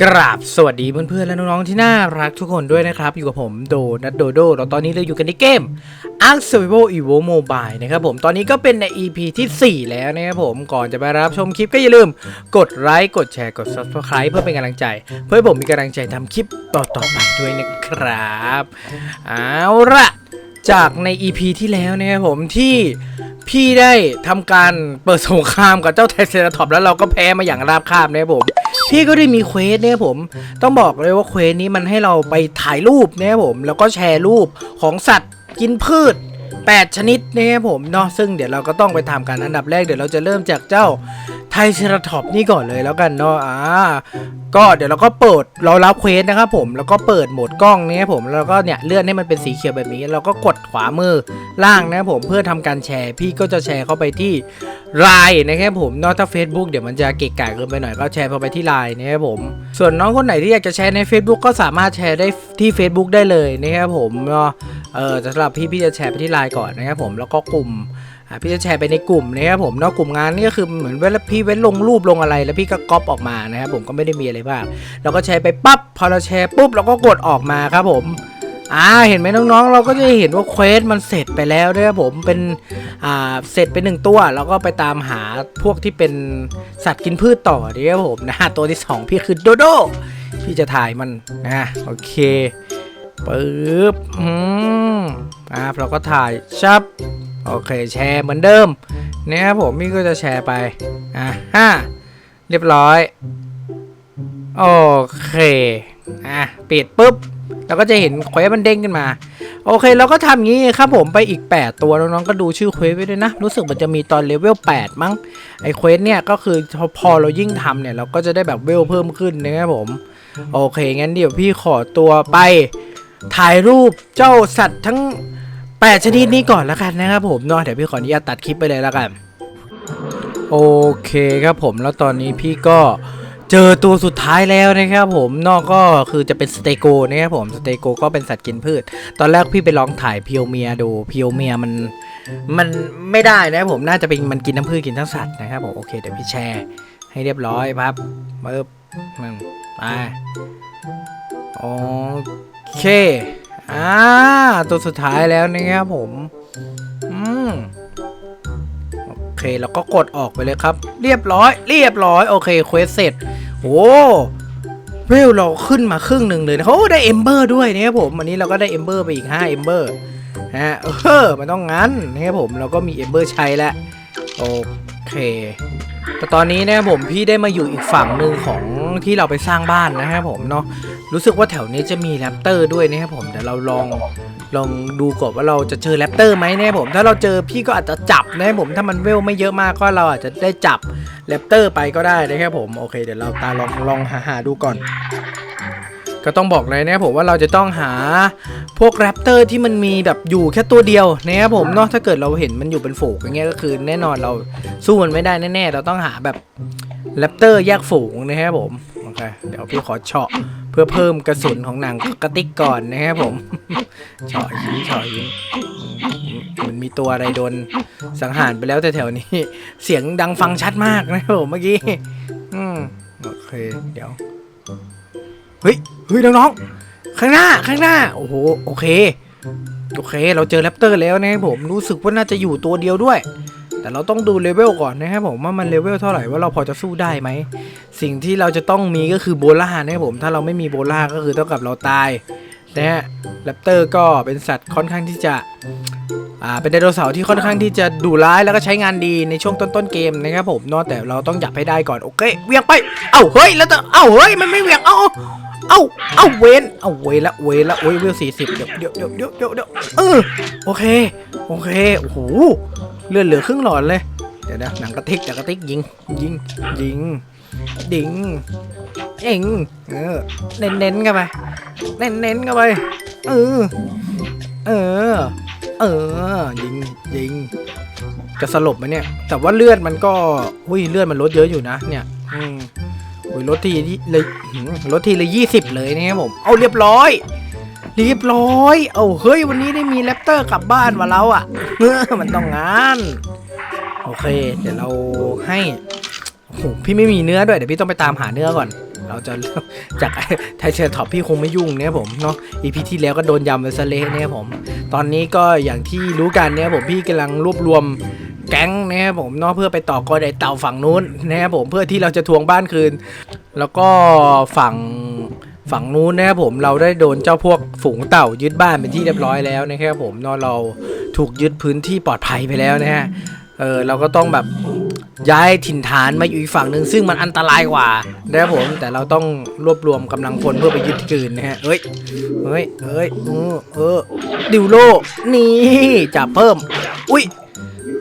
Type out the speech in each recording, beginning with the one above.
กราบสวัสดีเพื่อนๆและน้องๆที่น่ารักทุกคนด้วยนะครับ อยู่กับผมโดนัทโดโดเราตอนนี้เราอยู่กันในเกม Ark Survival Evo Mobile นะครับผมตอนนี้ก็เป็นใน EP ที่ 4 แล้วนะครับผมก่อนจะไปรับชมคลิปก็อย่าลืม กดไลค์กดแชร์กด Subscribe เพื่อเป็นกำลังใจ เพื่อให้ผมมีกำลังใจทำคลิปต่อๆไปด้วยนะครับเอาละจากใน EP ที่แล้วนะครับผมที่พี่ได้ทำการเปิดสงครามกับเจ้าไทเซราทอปแล้วเราก็แพ้มาอย่างราบคาบนะครับผม พี่ก็ได้มีเควสเนี่ยผมต้องบอกเลยว่าเควสนี้มันให้เราไปถ่ายรูปเนี่ยผมแล้วก็แชร์รูปของสัตว์กินพืช 8 ชนิดเนี่ยผมเนาะซึ่งเดี๋ยวเราก็ต้องไปทำกันอันดับแรกเดี๋ยวเราจะเริ่มจากเจ้าไทเซราทอปนี่ก่อนเลยแล้วกันเนาะอ่าก็เดี๋ยวเราก็เปิดเรารับเควสนะครับผมแล้วก็เปิดโหมดกล้องนี่ยผมแล้วก็เนี่ยเลื่อนให้มันเป็นสีเขียวแบบนี้ เราก็กดขวามือล่างนะครับผมเพื่อทำการแชร์ พี่ก็จะแชร์เข้าไปที่ไลน์นะครับผมนอกถ้า Facebook เดี๋ยวมันจะเกะกะเกินไปหน่อยก็แชร์เข้าไปที่ไลน์นะครับผมส่วนน้องคนไหนที่อยากจะแชร์ใน Facebook ก็สามารถแชร์ได้ที่ Facebook ได้เลยนะครับผมเนาะ เออสำหรับพี่พี่จะแชร์ไปที่ไลน์ก่อนนะครับผมแล้วก็กลุ่มพี่จะแชร์ไปในกลุ่มนะครับผมนอกกลุ่มงานนี่ก็คือเหมือนเวลาพี่เว้นลงรูปลงอะไร แล้วพี่ก็ก๊อปออกมานะครับผมก็ไม่ได้มีอะไรมากเราก็แชร์ไปปั๊บพอเราแชร์ปุ๊บเราก็กดออกมาครับผมอ่าเห็นไหมน้องๆ เราก็จะเห็นว่าเควสมันเสร็จไปแล้วนะครับผมเป็นอ่าเสร็จไปหนึ่งตัว แล้วก็ไปตามหาพวกที่เป็นสัตว์กินพืชต่อนะครับผมนะตัวที่สองพี่คือโดโดพี่จะถ่ายมันนะโอเค ปึ๊บอืมอ่าเราก็ถ่ายชับโอเคแชร์เหมือนเดิมนะครับผมพี่ก็จะแชร์ไปอ่าฮ่าเรียบร้อยโอเคอะปิดปุ๊บเราก็จะเห็นเควสมันเด้งขึ้นมา โอเคเราก็ทำงี้ครับผมไปอีก 8 ตัวน้องๆก็ดูชื่อเควสไว้ด้วยนะ รู้สึกมันจะมีตอนเลเวล8มั้งไอเควสเนี่ยก็คือพอพอเรายิ่งทำเนี่ย เราก็จะได้แบบเวลเพิ่มขึ้นนะครับผม โอเค งั้นเดี๋ยวพี่ขอตัวไป ถ่ายรูปเจ้าสัตว์ทั้ง 8 ชนิดนี้ก่อนแล้วกันนะครับผมเนาะเดี๋ยวพี่ขออนุญาตตัดคลิปไปเลยแล้วกัน โอเคครับผมแล้วตอนนี้พี่ก็เจอตัวสุดท้ายแล้วนะครับผมนอกก็คือจะเป็นสเตโกนะครับผมสเตโกก็เป็นสัตว์กินพืช ตอนแรกพี่ไปลองถ่ายเพียวเมียดูเพียวเมียมันมันไม่ได้นะครับผมน่าจะเป็นมันกินน้ำพืชกินทั้งสัตว์นะครับผมโอเคเดี๋ยวพี่แชร์ให้เรียบร้อยครับปึ๊บมึงไปโอ เคอ่าตัวสุดท้ายแล้วนะครับผม อืมโอเคแล้วก็กดออกไปเลยครับ เรียบร้อย เรียบร้อย โอเคเควสเสร็จโอ้เวลเราขึ้นมาครึ่งหนึ่งเลยนะโอ้ได้เอมเบอร์ด้วยนะครับผมอันนี้เราก็ได้เอมเบอร์ไปอีก5เอมเบอร์ฮะเออมันต้องงั้นนะครับผมเราก็มีเอมเบอร์ใช้แล้วโอเคแต่ตอนนี้นะครับผมพี่ได้มาอยู่อีกฝั่งหนึ่งของที่เราไปสร้างบ้านนะครับผมเนาะ รู้สึกว่าแถวนี้จะมีแรปเตอร์ด้วยนะครับผมเดี๋ยวเราลองลองดูก่อนว่าเราจะเจอแรปเตอร์ไหมนะครับผมถ้าเราเจอพี่ก็อาจจะจับนะครับผมถ้ามันเวลไม่เยอะมากก็เราอาจจะได้จับแรปเตอร์ไปก็ได้นะครับผมโอเคเดี๋ยวเราตาลองลองหาหาดูก่อน ก็ต้องบอกเลยนะครับผมว่าเราจะต้องหาพวกแรปเตอร์ที่มันมีแบบอยู่แค่ตัวเดียวนะครับผมเนาะถ้าเกิดเราเห็นมันอยู่เป็นฝูงอย่างเงี้ยก็คือแน่นอนเราสู้มันไม่ได้แน่ๆเราต้องหาแบบแรปเตอร์แยกฝูงนะครับผมโอเคเดี๋ยวพี่ขอเฉาะ เพื่อเพิ่มกระสุนของหนังกระติกก่อนนะครับผมเฉาะยิ้มเฉาะยิ้มมันมีตัวอะไรโดนสังหารไปแล้วแต่แถวๆนี้ เสียงดังฟังชัดมากนะครับผมเมื่อกี้อืมโอเคเดี๋ยวเฮ้ยเฮ้ยน้องๆข้างหน้าข้างหน้าโอ้โหโอเคโอเค เราเจอแรปเตอร์แล้วนะครับผมรู้สึกว่าน่าจะอยู่ตัวเดียวด้วย แต่เราต้องดูเลเวลก่อนนะครับผมว่ามันเลเวลเท่าไหร่ว่าเราพอจะสู้ได้ไหม สิ่งที่เราจะต้องมีก็คือโบล่านะครับผมถ้าเราไม่มีโบล่าก็คือเท่ากับเราตายนะฮะแรปเตอร์ก็เป็นสัตว์ค่อนข้างที่จะอ่าเป็นไดโนเสาร์ที่ค่อนข้างที่จะดุร้ายแล้วก็ใช้งานดีในช่วงต้นๆเกมนะครับผมเนาะแต่เราต้องจับให้ได้ก่อนโอเคเวียงไปเอ้าเฮ้ยแล้วแต่เอ้าเฮ้ยมันไม่เวียงเอ้า เอ้าเอ้าเวนเอ้าเวนละเวนละโอ้ยเวลสี่สิบเดี๋ยวเดี๋ยวเดี๋ยวเดี๋ยวเดี๋ยวเดี๋ยวเออโอเคโอเคโอ้โหเลือดเหลือครึ่งหลอดเลยเดี๋ยวนะหนังกระติกจากกระติกยิงยิงยิงดิงเอ็งเออเน้นเน้นกันไปเน้นเน้นกันไปเออเออเออยิงยิงจะสลบไหมเนี่ย แต่ว่าเลือดมันก็หุ้ยเลือดมันลดเยอะอยู่นะเนี่ย อืม อุ้ยลดทีเลยหืมลดทีละยี่สิบเลยนะครับผม เอาเรียบร้อย เรียบร้อย เอาเฮ้ยวันนี้ได้มีแรปเตอร์กลับบ้านมาแล้วอะมันต้องงานโอเค เดี๋ยวเราให้โอ้โหพี่ไม่มีเนื้อด้วยเดี๋ยวพี่ต้องไปตามหาเนื้อก่อน เราจะจากไทเชอร์ท็อปพี่คงไม่ยุ่งเนี่ยผมเนาะ EP ที่แล้วก็โดนยำไปซะเละเนี่ยผม ตอนนี้ก็อย่างที่รู้กันเนี่ยผมพี่กำลังรวบรวม แก๊งนะครับผมเนาะเพื่อไปต่อกอไดเต่าฝั่งนู้นนะครับผมเพื่อที่เราจะทวงบ้านคืน แล้วก็ฝั่งฝั่งนู้นนะครับผมเราได้โดนเจ้าพวกฝูงเต่ายึดบ้านเป็นที่เรียบร้อยแล้วนะครับผมเนาะเราถูกยึดพื้นที่ปลอดภัยไปแล้วนะฮะเออเราก็ต้องแบบย้ายถิ่นฐานมาอยู่อีกฝั่งหนึ่งซึ่งมันอันตรายกว่านะครับผมแต่เราต้องรวบรวมกำลังพลเพื่อไปยึดคืนนะฮะเอ้ยเฮ้ยเอ้ยเออเออดิวโลนี่จับเพิ่ม อุ้ย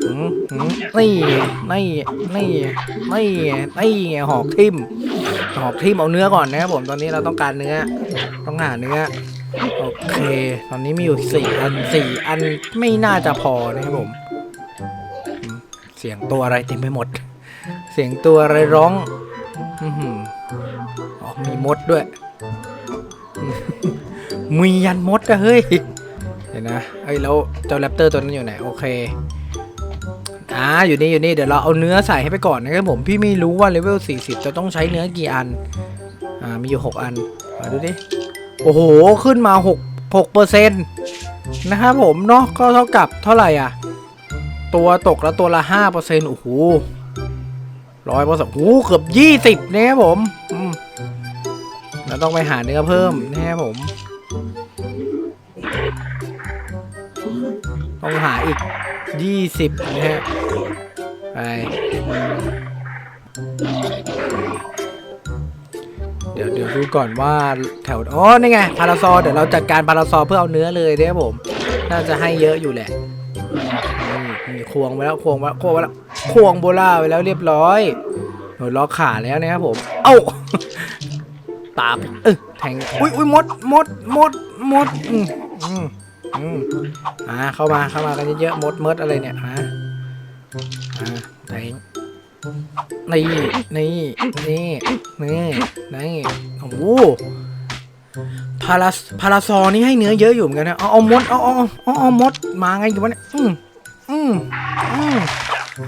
อืมอืมนี่นี่นี่นี่นี่หอกทิ่มหอกทิ่มเอาเนื้อก่อนนะครับผมตอนนี้เราต้องการเนื้อ ต้องหาเนื้อโอเค ตอนนี้มีอยู่สี่อันสี่อันไม่น่าจะพอนะครับผม เสียงตัวอะไรเต็มไปหมด เสียงตัวอะไรร้องอืออ๋อมีมดด้วยมียันมดอะเฮ้ยเห็นนะเอ้ยแล้วเจ้าแรปเตอร์ตัวนั้นอยู่ไหน โอเค อ่าอยู่นี่อยู่นี่เดี๋ยวเราเอาเนื้อใส่ให้ไปก่อนนะครับผมพี่ไม่รู้ว่าเลเวล40 จะต้องใช้เนื้อกี่อันอ่ามีอยู่ 6 อันมาดูดิโอ้โหขึ้นมา 6 6เปอร์เซ็นต์นะครับผมเนาะก็เท่ากับเท่าไหร่อะ ตัวตกแล้วตัวละ5เปอร์เซ็นต์โอ้โหร้อยเปอร์เซ็นต์โอ้โหเกือบ 20นะครับผมอืมเราต้องไปหาเนื้อเพิ่มนะครับผมต้องหาอีก 20นะฮะ ไป เดี๋ยวเดี๋ยวดูก่อนว่าแถว อ๋อ นี่ไง พาราซอเดี๋ยวเราจัดการพาราซอเพื่อเอาเนื้อเลยนะครับผม น่าจะให้เยอะอยู่แหละนี่นี่ควงไปแล้วควงไปแล้วควงไปแล้วควงโบล่าไปแล้วเรียบร้อยโดนล็อกขาแล้วนะครับผม เอ้าตาเออแทง อุ้ยอุ้ยมดมดมดมดอืม อืมอ่าเข้ามาเข้ามากันเยอะๆมดมดอะไรเนี่ยฮะอ่าไหนนี่นี่นี่นี่นี่โอ้โหพาราพาราซอนี่ให้เนื้อเยอะอยู่เหมือนกันนะเอาเอามดเอาเอาเอาเอามดมาไงอยู่วะเนี่ยอืมอืมอืม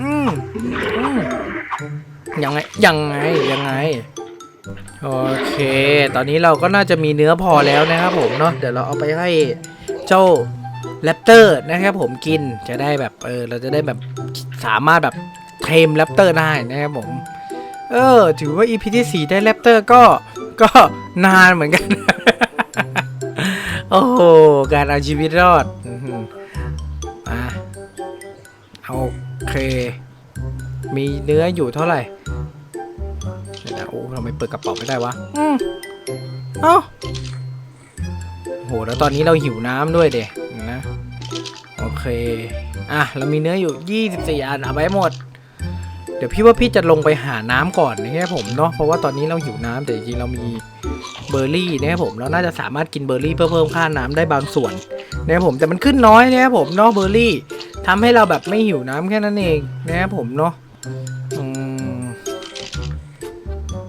อืมอืมยังไงยังไงยังไงโอเค ตอนนี้เราก็น่าจะมีเนื้อพอแล้วนะครับผมเนาะเดี๋ยวเราเอาไปให้ จ้าแรปเตอร์นะครับผมกินจะได้แบบเออเราจะได้แบบสามารถแบบเทมแรปเตอร์ได้นะครับผม เออ ถือว่า EP ที่ 4 ได้แรปเตอร์ก็ก็นานเหมือนกัน โอ้โห การเอาชีวิตรอดอะโอเค มีเนื้ออยู่เท่าไหร่เดี๋ยวโอ้ทำไมเปิดกระเป๋าไม่ได้วะ อืมเอ้า โหแล้วตอนนี้เราหิวน้ำด้วยเด็นะ โอเค อะ เรามีเนื้ออยู่ 24 อันเอาไว้หมด เดี๋ยวพี่ว่าพี่จะลงไปหาน้ำก่อนนะครับผมเนาะ เพราะว่าตอนนี้เราหิวน้ำแต่จริงเรามีเบอร์รี่นะครับผม เราน่าจะสามารถกินเบอร์รี่เพื่อเพิ่มค่าน้ำได้บางส่วนนะครับผม แต่มันขึ้นน้อยนะครับผมเนาะเบอร์รี่ทำให้เราแบบไม่หิวน้ำแค่นั้นเองนะครับผมเนาะ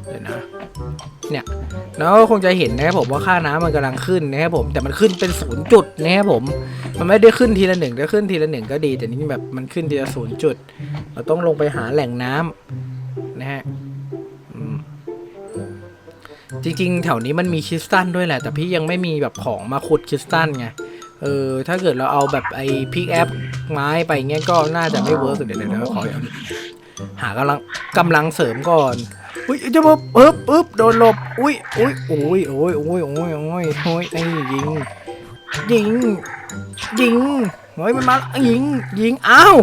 เดี๋ยวนะ เนี่ย แล้วก็คงจะเห็นนะครับผมว่าค่าน้ำมันกำลังขึ้นนะครับผมแต่มันขึ้นเป็นศูนย์จุดนะครับผมมันไม่ได้ขึ้นทีละหนึ่งถ้าขึ้นทีละหนึ่งก็ดี แต่นี่แบบมันขึ้นทีละศูนย์จุด เราต้องลงไปหาแหล่งน้ำนะฮะจริงๆ แถวนี้มันมีคริสตัลด้วยแหละ แต่พี่ยังไม่มีแบบของมาขุดคริสตัลไงเออถ้าเกิดเราเอาแบบไอ้พิกแอปไม้ไปเงี้ยก็น่าจะไม่เวิร์กเดี๋ยวเดี๋ยวขอหากำลังกำลังเสริมก่อน อุ้ยจะมาปึ๊บปึ๊บโดนหลบ อุ้ยอุ้ยโอ้ยโอ้ยโอ้ยโอ้ยโอ้ยโอ้ยนี่ยิง ยิง ยิงเฮ้ยมันมายิง ยิง อ้าว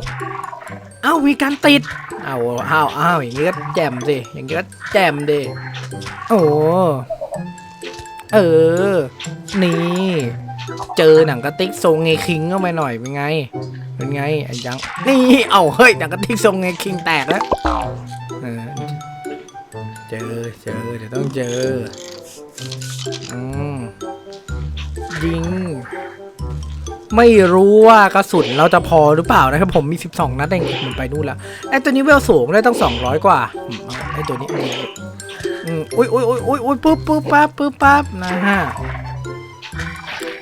อ้าวมีการติดอ้าวอ้าวอ้าวอย่างงี้ก็แจ่มสิอย่างงี้ก็แจ่มดิโอ้เออ นี่ เจอหนังกระติกทรงเงคิงเข้าไปหน่อยเป็นไง เป็นไงไอ้ยัง นี่ เอ้าเฮ้ยหนังกระติกทรงเงคิงแตกแล้ว เจอเจอเดี๋ยวต้องเจออืมยิง ไม่รู้ว่ากระสุนเราจะพอหรือเปล่านะครับ ผมมี 12 นัดเองมันไปนู่นแล้วไอ้ตัวนี้เวลสูงได้ต้อง 200 กว่าอืมเอาไอ้ตัวนี้อันนี้อืมอุ้ยอุ้ยอุ้ยอุ้ยอุ้ยปุ๊บปุ๊บปั๊บปุ๊บปั๊บนะฮะ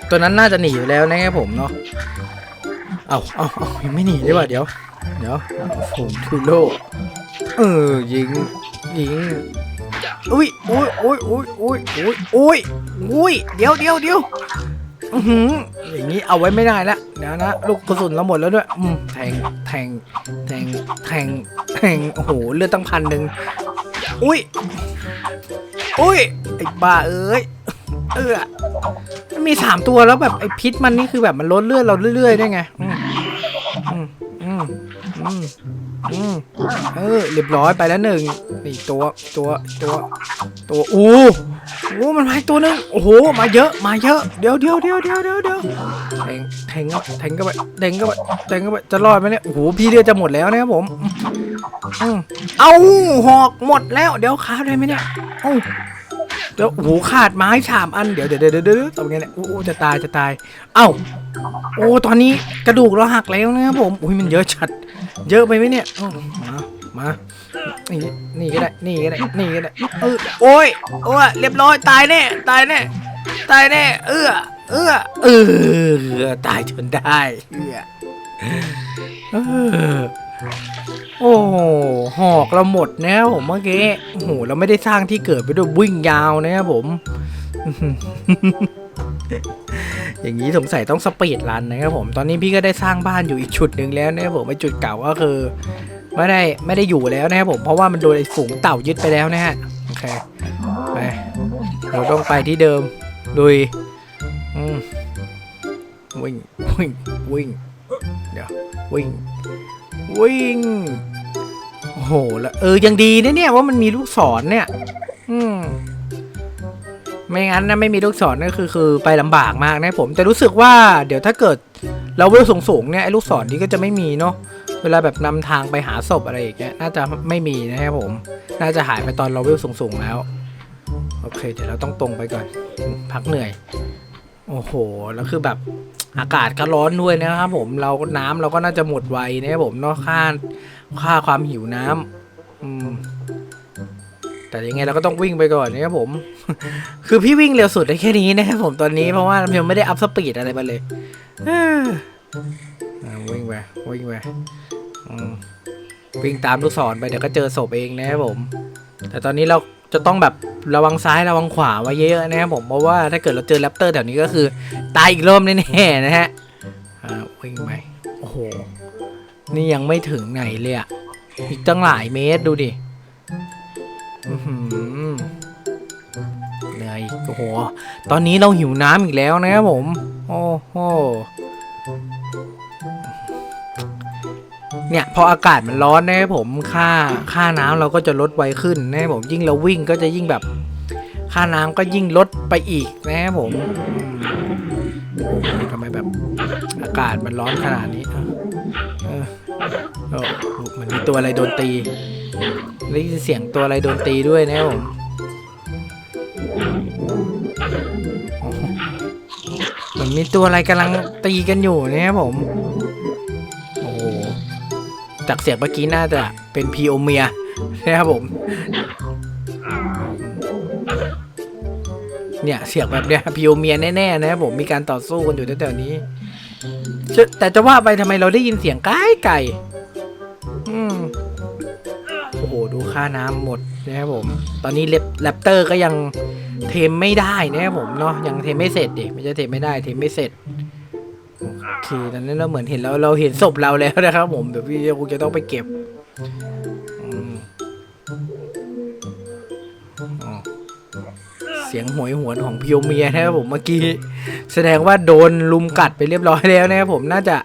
ตัวนั้นน่าจะหนีอยู่แล้วนะครับผมเนาะเอาเอาเอายังไม่หนีดีกว่าเดี๋ยว เดี๋ยวผมทูโลเออยิง ยิงอุ้ยอุ้ยอุ้ยอุ้ยอุ้ยอุ้ยอุ้ยอุ้ยเดี๋ยวเดี๋ยวเดี๋ยวอือออย่างนี้เอาไว้ไม่ได้ละเดี๋ยวนะลูกกระสุนเราหมดแล้วด้วยอืมแทงแทงแทงแทงแทงโอ้โหเลือดตั้งพันหนึ่งอุ้ยอุ้ยไอ้บ้าเอ้ยเออมันมีสามตัวแล้วแบบไอ้พิษมันนี่คือแบบมันลดเลือดเราเรื่อยๆได้ไงอืมอืมอืม อืมอืมเออเรียบร้อยไปแล้วหนึ่งนี่ตัวตัวตัวตัวอู้โอ้มันมาอีกตัวหนึ่งโอ้โหมาเยอะมาเยอะเดี๋ยวเดี๋ยวเดี๋ยวเดี๋ยวเดี๋ยวเดี๋ยวแทงแทงเข้าแทงเข้าไปแทงเข้าไปแทงเข้าไปจะรอดไหมเนี่ยโอ้โหพี่เลือจะหมดแล้วนะครับผมอืมเอาหอกหมดแล้วเดี๋ยวขาได้ไหมเนี่ยเอ้เดี๋ยวโอ้โหขาดไม้สามอันเดี๋ยวเดี๋ยวเดี๋ยวเดี๋ยวทำไงเนี่ยโอ้จะตายจะตาย เอ้าโอ้ตอนนี้กระดูกเราหักแล้วนะครับผมอุ้ยมันเยอะชัด เยอะไปไหมเนี่ยอ้ามามานี่นี่ก็ได้ นี่ก็ได้ นี่ก็ได้เออโอ้ยโอ้ยเรียบร้อยตายแน่ ตายแน่ ตายแน่ เอื้อ เอื้อ เออตายจนได้เอื้อเออโอ้โหหอกเราหมดนะครับผมเมื่อกี้ โอ้โห เราไม่ได้สร้างที่เกิดไปด้วยวิ่งยาวนะครับผม อย่างนี้สงสัยต้องสปีดรันนะครับผม ตอนนี้พี่ก็ได้สร้างบ้านอยู่อีกจุดหนึ่งแล้วนะครับผมไอจุดเก่าก็คือ ไม่ได้ไม่ได้อยู่แล้วนะครับผมเพราะว่ามันโดนไอฝูงเต่ายึดไปแล้วนะฮะโอเคไปเราต้องไปที่เดิมดุยวิ่งวิ่งวิ่งเดี๋ยววิ่งวิ่งโอ้โหแล้วเออยังดีนะเนี่ยว่ามันมีลูกศรเนี่ย อืม ไม่งั้นนะไม่มีลูกศรก็คือคือไปลำบากมากนะผมแต่รู้สึกว่าเดี๋ยวถ้าเกิดเราเวลสูงๆเนี่ยไอ้ลูกศรนี้ก็จะไม่มีเนาะเวลาแบบนำทางไปหาศพอะไรอย่างเงี้ยน่าจะไม่มีนะครับผม น่าจะหายไปตอนเราเวลสูงๆแล้วโอเค เดี๋ยวเราต้องตรงไปก่อน พักเหนื่อย โอ้โห แล้วคือแบบอากาศก็ร้อนด้วยนะครับผมเราน้ำเราก็น่าจะหมดไวนะครับผมเนาะค่าค่าความหิวน้ำอืม แต่ยังไงเราก็ต้องวิ่งไปก่อนนะครับผม คือพี่วิ่งเร็วสุดได้แค่นี้นะครับผมตอนนี้เพราะว่ายังไม่ได้อัพสปีดอะไรมาเลยเอ้ออ่าวิ่งไปวิ่งไปอืมวิ่งตามลูกศรไปเดี๋ยวก็เจอศพเองนะครับผม แต่ตอนนี้เราจะต้องแบบระวังซ้ายระวังขวาไว้เยอะๆนะครับผมเพราะว่าถ้าเกิดเราเจอแรปเตอร์แถวนี้ก็คือ ตายอีกรอบแน่ๆนะฮะอ่าวิ่งไปโอ้โห นี่ยังไม่ถึงไหนเลยอะอีกตั้งหลายเมตรดูดิอื้อหือ เหนื่อยโอ้โห ตอนนี้เราหิวน้ำอีกแล้วนะครับผม โอ้โห เนี่ยพออากาศมันร้อนนะครับผม ค่าค่าน้ำเราก็จะลดไวขึ้นนะครับผม ยิ่งเราวิ่งก็จะยิ่งแบบ ค่าน้ำก็ยิ่งลดไปอีกนะครับผมทำไมแบบอากาศมันร้อนขนาดนี้เออ โอ้มือนมีตัวอะไรโดนตีได้ยินเสียงตัวอะไรโดนตีด้วยนะผมเหมือนมีตัวอะไรกำลังตีกันอยู่นะครับผม โอ้จากเสียงเมื่อกี้น่าจะเป็นพีโอเมียนะครับผม เนี่ยเสียงแบบเนี้ยพีโอเมียแน่ๆนะครับผมมีการต่อสู้กันอยู่แถวๆนี้ แต่จะว่าไปทำไมเราได้ยินเสียงไก่ไก่ ดูค่าน้ำหมดนะครับผม ตอนนี้เลปแรปเตอร์ก็ยังเทมไม่ได้นะครับผมเนาะยังเทมไม่เสร็จดิไม่ใช่เทมไม่ได้เทมไม่เสร็จโอเคตอนนี้เราเหมือนเห็นแล้วเราเห็นศพเราแล้วนะครับ ผมเดี๋ยวพี่คงจะต้องไปเก็บเสียงหวยหวนของพิโอเมียนะครับผมเมื่อกี้แสดงว่าโดนลุมกัดไปเรียบร้อยแล้วนะครับผมน่าจะ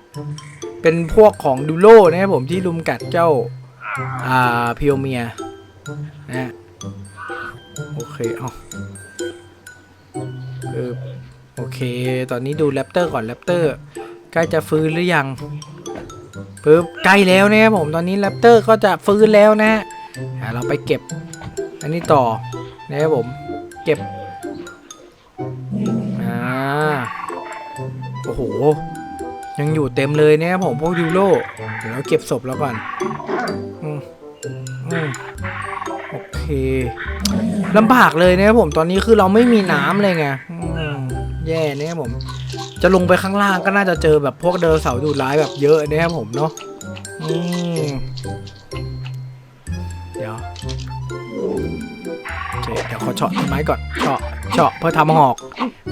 เป็นพวกของดูโลนะครับผมที่ลุมกัดเจ้า อ่าพิโอเมียนะโอเคเอาเออโอเค ตอนนี้ดูแรปเตอร์ก่อนแรปเตอร์ใกล้จะฟื้นหรือยังปึ๊บใกล้แล้วนะครับผมตอนนี้แรปเตอร์ก็จะฟื้นแล้วนะฮะเราไปเก็บ อันนี้ต่อนะครับผม เก็บอ่าโอ้โห ยังอยู่เต็มเลยนะครับผมพวกยูโรเดี๋ยวเราเก็บศพแล้วก่อน โอเคลำบากเลยนะครับผมตอนนี้คือเราไม่มีน้ำเลยไงแย่นะครับผม จะลงไปข้างล่างก็น่าจะเจอแบบพวกเดินเสาร์ดูร้ายแบบเยอะนะครับผมเนาะอืมเดี๋ยวโอเคขอเฉาะต้นไม้ก่อนเฉาะเฉาะเพื่อทำหอก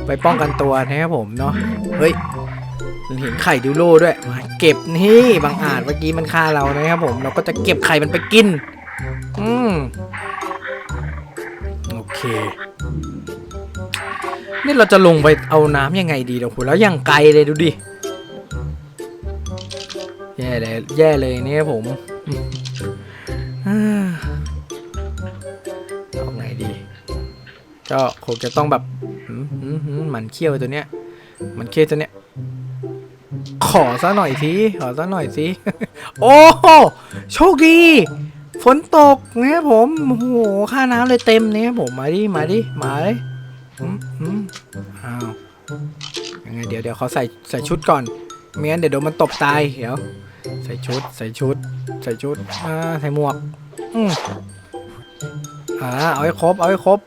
ไปป้องกันตัวนะครับผมเนาะเฮ้ยเห็นไข่ดิวโลด้วยมาเก็บนี่บางอาจเมื่อกี้มันฆ่าเรานะครับผม เราก็จะเก็บไข่มันไปกิน อืม โอเค นี่เราจะลงไปเอาน้ำยังไงดีเดี๋ยวคุณแล้วยังไกลเลยดูดิ แย่เลยแย่เลยเนี่ยผมอืมเอาไงดี ก็คงจะต้องแบบหมันเขี้ยวตัวเนี้ย มันเขี้ยวตัวเนี้ยขอซะหน่อยสิขอซะหน่อยสิ โอ้โชคดี ฝนตกเนี่ยผมโอ้โหค่าน้ำเลยเต็มเนี่ยผมมาดิมาดิมาเลยอืมอืมอ้าวยังไงเดี๋ยวเดี๋ยวเขาใส่ใส่ชุดก่อนไม่งั้นเดี๋ยวโดนมันตบตายเดี๋ยว ใส่ชุด ใส่ชุด ใส่ชุดอ่าใส่หมวกอืมอ่าเอาให้ครบเอาให้ครบ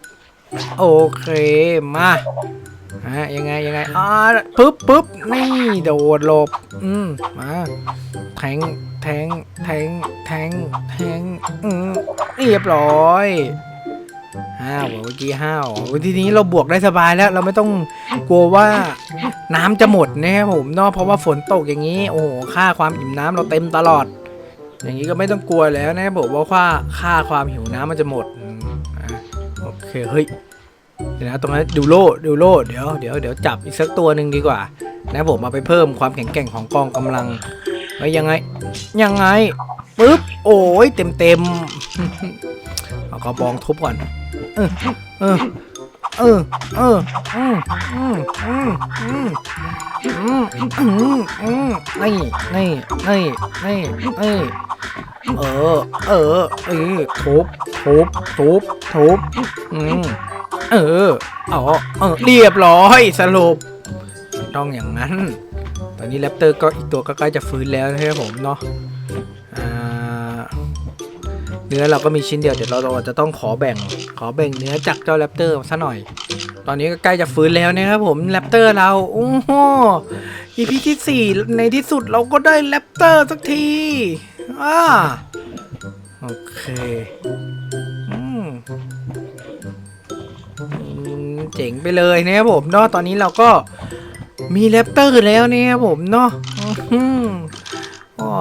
โอเคมาฮะยังไงยังไงอ่าปึ๊บปึ๊บนี่โดดหลบอืมมาแทง แทงแทงแทงแทงอืมเรียบร้อยห้าวเมื่อกี้ห้าวทีนี้เราบวกได้สบายแล้ว เราไม่ต้องกลัวว่าน้ำจะหมดนะครับผมเนาะเพราะว่าฝนตกอย่างนี้ โอ้โหค่าความอิ่มน้ำเราเต็มตลอด อย่างนี้ก็ไม่ต้องกลัวแล้วนะครับผมว่าค่าค่าความหิวน้ำมันจะหมดอืมอะโอเคเฮ้ยเดี๋ยวนะตรงนั้นดูโล่ดูโล่เดี๋ยวเดี๋ยวเดี๋ยวจับอีกสักตัวหนึ่งดีกว่า นะผมเอาไปเพิ่มความแข็งแกร่งของกองกำลัง ไว้ยังไง ยังไงปึ๊บโอ้ยเต็มเต็มเอากระบองทุบก่อนเออเออเออเอออืมอืมอืมอืมอืมอืมอืมนี่นี่นี่นี่นี่เออ เออเออทุบทุบทุบทุบอืมเอออ๋อเออเรียบร้อยสรุป ต้องอย่างนั้น อนนี้แรปเตอร์ก็อีกตัวก็ใกล้จะฟื้นแล้วนะครับผมเนาะเนื้อเราก็มีชิ้นเดียวเดี๋ยวเราจะต้องขอแบ่ง ขอแบ่งเนื้อจากเจ้าแรปเตอร์ซะหน่อย ตอนนี้ก็ใกล้จะฟื้นแล้วนะครับผมแรปเตอร์เราโอ้โห EP ที่สี่ในที่สุดเราก็ได้แรปเตอร์สักทีอ่าโอเคอืมอืมเจ๋งไปเลยนะครับผมเนาะตอนนี้เราก็ มีแรปเตอร์แล้วนะครับผมเนาะอ๋อ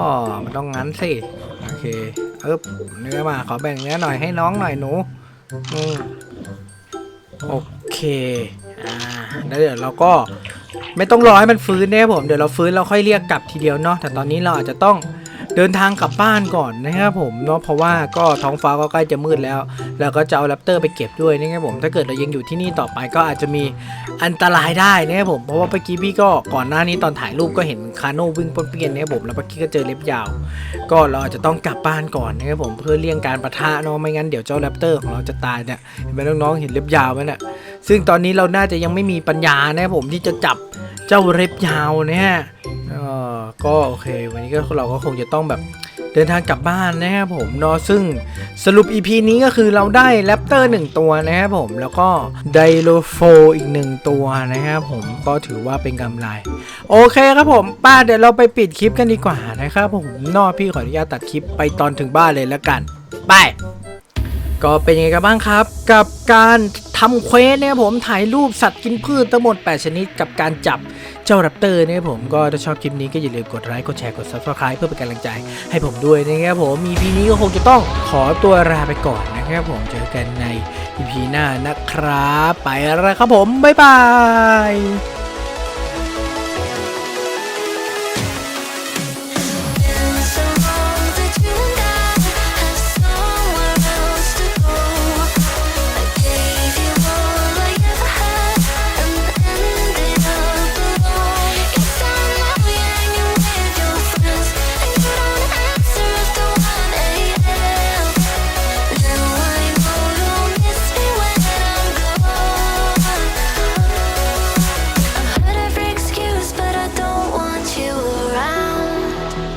มันต้องงั้นสิ โอเคเออเนื้อมาขอแบ่งเนื้อหน่อยให้น้องหน่อยหนูอืมโอเค อ่า แล้วเดี๋ยวเราก็ไม่ต้องรอให้มันฟื้นนะครับผม เดี๋ยวเราฟื้นเราค่อยเรียกกลับทีเดียวเนาะ แต่ตอนนี้เราอาจจะต้อง เดินทางกลับบ้านก่อนนะครับผมเนาะเพราะว่าก็ท้องฟ้าก็ใกล้จะมืดแล้ว แล้วก็จะเอาแรปเตอร์ไปเก็บด้วยนะครับผมถ้าเกิดเรายังอยู่ที่นี่ต่อไปก็อาจจะมีอันตรายได้นะครับผมเพราะว่าเมื่อกี้พี่ก็ก่อนหน้านี้ตอนถ่ายรูปก็เห็นคาโน่วิ่งป้นเปียนนะครับผมแล้วเมื่อกี้ก็เจอเล็บยาว ก็เราอาจจะต้องกลับบ้านก่อนนะครับผมเพื่อเลี่ยงการประทะเนาะไม่งั้นเดี๋ยวเจ้าแรปเตอร์ของเราจะตายเนี่ยเห็นไหมน้องๆเห็นเล็บยาวไหมเนี่ยซึ่งตอนนี้เราน่าจะยังไม่มีปัญญานะครับผมที่จะจับเจ้าเล็บยาวเนะฮะเออก็โอเค วันนี้ก็เราก็คงจะต้องแบบเดินทางกลับบ้านนะครับผมเนาะซึ่งสรุป EP นี้ก็คือเราได้แรปเตอร์1ตัวนะครับผมแล้วก็ไดโลโฟอีก 1 ตัวนะครับผมก็ถือว่าเป็นกำไร โอเคครับผม ป้าเดี๋ยวเราไปปิดคลิปกันดีกว่านะครับผมนอพี่ขออนุญาตตัดคลิปไปตอนถึงบ้านเลยแล้วกันไปก็เป็นยังไงกันบ้างครับ กับการทำเควสเนี่ยผมถ่ายรูปสัตว์กินพืชทั้งหมด 8 ชนิดกับการจับ เจ้าแรปเตอร์เนี่ยผมก็ถ้าชอบคลิปนี้ก็อย่าลืมกดไลค์กดแชร์กด subscribe เพื่อเป็นกำลังใจให้ผมด้วยนะครับผม EP นี้ก็คงจะต้องขอตัวลาไปก่อนนะครับผมเจอกันใน EP หน้านะครับ ไปแล้วครับผม บ๊ายบาย